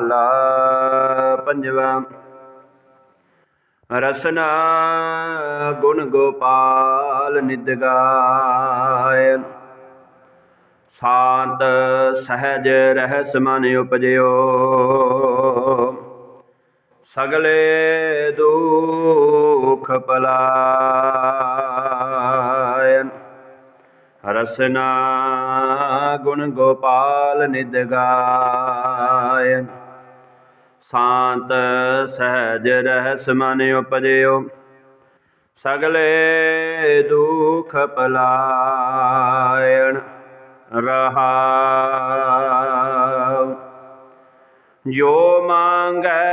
ਮਹੱਲਾ ਪੰਜਵਾ। ਰਸਨਾ ਗੁਣ ਗੋਪਾਲ ਨਿਦ ਗਾਇ ਸ਼ਾਂਤ ਸਹਿਜ ਰਹਿਸ ਮਨ ਉਪਜਿਓ। ਸਗਲੇ ਦੁਖ ਪਲਾਇਨ ਰਸਨਾ ਗੁਣ ਗੋਪਾਲ ਨਿਦ ਗਾਇ ਸ਼ਾਂਤ ਸਹਿਜ ਰਹਿਸ ਮਨ ਉਪਜਿਓ, ਸਗਲੇ ਦੁਖ ਪਲਾਇਣ ਰਹਾਉ। ਜੋ ਮੰਗੈ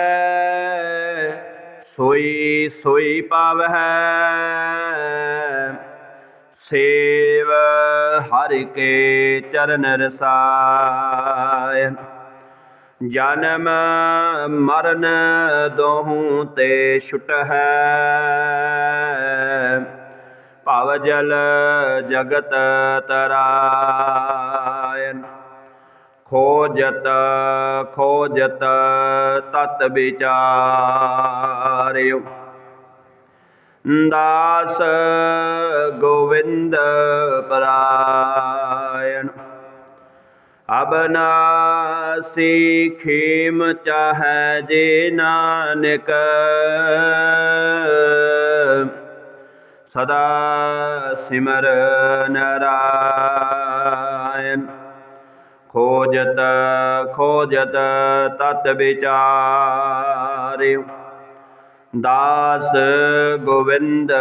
ਸੋਈ ਸੋਈ ਪਾਵਹਿ, ਸੇਵ ਹਰਿ ਕੇ ਚਰਨ ਰਸਾਇ ਜਨਮ ਮਰਨ ਦੋਹੂ ਤੇ ਛੁਟ ਹੈ। ਭਵ ਜਲ ਜਗਤ ਤਰਾਇਨ, ਖੋਜਤ ਖੋਜਤ ਤਤ ਵਿਚਾਰਿਓ। ਦਾਸ ਗੋਵਿੰਦ ਪਰਾ ਅਬਨਾਸੀ ਖੇਮ ਚਾਹੈ ਜੇ ਨਾਨਕ। ਸਦਾ ਸਿਮਰ ਨਰਾਇਣ। ਖੋਜਤ ਖੋਜਤ ਤਤ ਵਿਚਾਰਿਓ ਦਾਸ ਗੋਵਿੰਦ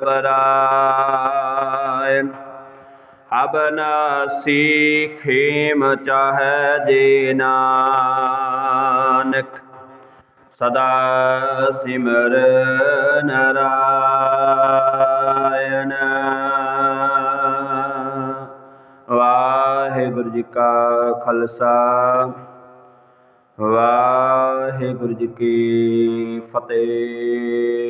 ਪਰਾਇਣ। ਅਬਨਾਸੀ ਖੇਮ ਚਾਹੈ ਜੇ ਨਾਨਕ, ਸਦਾ ਸਿਮਰ ਨਰਾਇਣ। ਵਾਹਿਗੁਰੂ ਜੀ ਕਾ ਖਾਲਸਾ, ਵਾਹਿਗੁਰੂ ਜੀ ਕੀ ਫਤਿਹ।